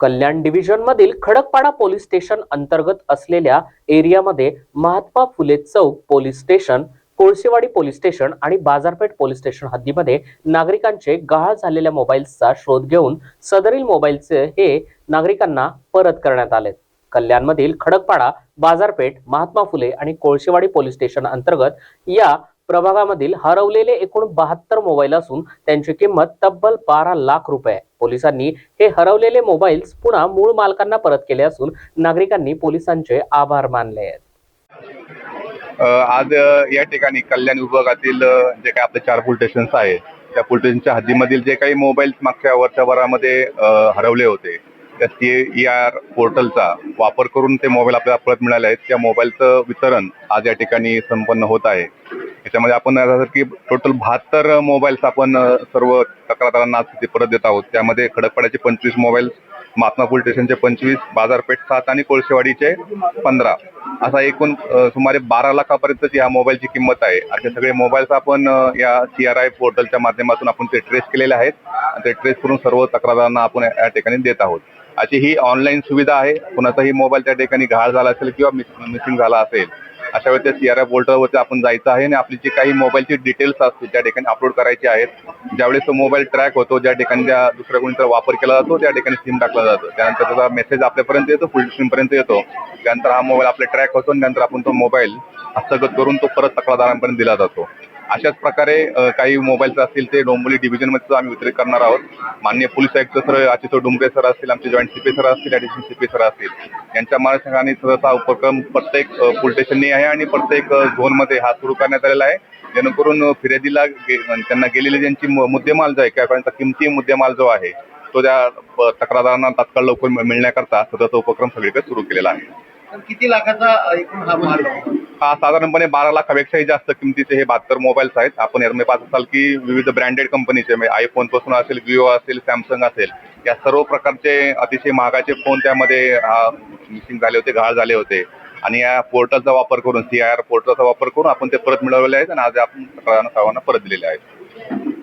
कल्याण division मधील Khadakpada police station अंतर्गत असलेल्या एरियामध्ये महात्मा फुले चौक police station Kolsewadi police station आणि बाजारपेठ पोलीस स्टेशन हद्दीमध्ये नागरिकांचे गहाळ झालेल्या मोबाईल्सचा शोध घेऊन सदरील मोबाईलचे हे नागरिकांना परत करण्यात आले कल्याणमधील खडकपाडा बाजारपेठ महात्मा फुले आणि कोळशेवाडी पोलीस स्टेशन अंतर्गत या प्रभागामधील हरवलेले एकूण बहात्तर मोबाईल असून त्यांची किंमत तब्बल बारा लाख रुपये आहे. पोलिसांनी हे हरवलेले मोबाईल्स पुन्हा मूळ मालकांना परत केले असून नागरिकांनी पोलिसांचे आभार मानले आहेत. आज या ठिकाणी कल्याण विभागातील जे काही आपले चार पोलीस स्टेशन आहेत त्या पोलीस स्टेशनच्या हद्दीमधील जे काही मोबाईल मागच्या वर्षभरामध्ये हरवले होते त्या सी आर पोर्टलचा वापर करून ते मोबाईल आपल्याला परत मिळाले आहेत. त्या मोबाईलचं वितरण आज या ठिकाणी संपन्न होत आहे. याच्यामध्ये आपण की टोटल बहात्तर मोबाईल्स आपण सर्व तक्रारांना आज परत देत आहोत. त्यामध्ये खडकपाड्याचे पंचवीस मोबाईल महात्मा पोलीस स्टेशनचे पंचवीस बाजारपेठ सात आणि कोळसेवाडीचे पंधरा. असा एकूण सुमारे बारा लाखापर्यंतची ह्या मोबाईलची किंमत आहे. असे सगळे मोबाईल्स आपण या सी आर आय पोर्टलच्या माध्यमातून आपण ते ट्रेस केलेले आहेत. आणि ते ट्रेस करून सर्व तक्रारांना आपण या ठिकाणी देत आहोत. अशी ही ऑनलाईन सुविधा आहे. कुणाचाही मोबाईल त्या ठिकाणी घाळ झाला असेल किंवा मिसिंग झाला असेल अशा वेळी त्या सी पोर्टलवरती आपण जायचं आहे आणि आपली जी काही मोबाईलची डिटेल्स असतील त्या ठिकाणी अपलोड करायचे आहेत ज्यावेळेस तो मोबाईल ट्रॅक होतो ज्या ठिकाणी त्या दुसऱ्या कोणीचा वापर केला जातो त्या ठिकाणी सिम टाकला जातो. त्यानंतर त्याचा मेसेज आपल्यापर्यंत येतो फुल सिमपर्यंत येतो. त्यानंतर हा मोबाईल आपला ट्रॅक होतो आणि नंतर आपण तो मोबाईल हस्तगत करून तो परत तक्रारदारांपर्यंत दिला जातो. अशाच प्रकारे काही मोबाईल्स असतील ते डोंबिवली डिव्हिजनमध्ये सुद्धा आम्ही वितरित करणार आहोत. मान्य पोलीस आयुक्त सर अच्युत डुंबरे सर असतील आमचे जॉईंट सीपी सर असतील ॲडिशनल सीपी सर असतील यांच्या मार्गदर्शनाने सहसा उपक्रम प्रत्येक पोलीस स्टेशननी आहे आणि प्रत्येक झोनमध्ये हा सुरू करण्यात आलेला आहे. जेणेकरून फिर्यादीला त्यांना गेलेली ज्यांची मुद्देमाल जो आहे किंवा त्यांचा किमती मुद्देमाल जो आहे तो त्या तक्रारदारांना तात्काळ लवकर मिळण्याकरता सदरचा उपक्रम सगळीकडे सुरू केलेला आहे. तर किती लाखाचा एकूण हा माल आहे? हा साधारणपणे बारा लाखापेक्षाही जास्त किमतीचे हे बहात्तर मोबाईल्स आहेत. आपण यामध्ये पाहत असाल की विविध ब्रँडेड कंपनीचे म्हणजे आयफोनपासून असेल विवो असेल सॅमसंग असेल या सर्व प्रकारचे अतिशय महागाचे फोन त्यामध्ये मिसिंग झाले होते घाळ झाले होते. आणि या पोर्टलचा वापर करून सी आय आर पोर्टलचा वापर करून आपण ते परत मिळवले आहेत आणि आज आपण सर्वांना परत दिलेले आहेत.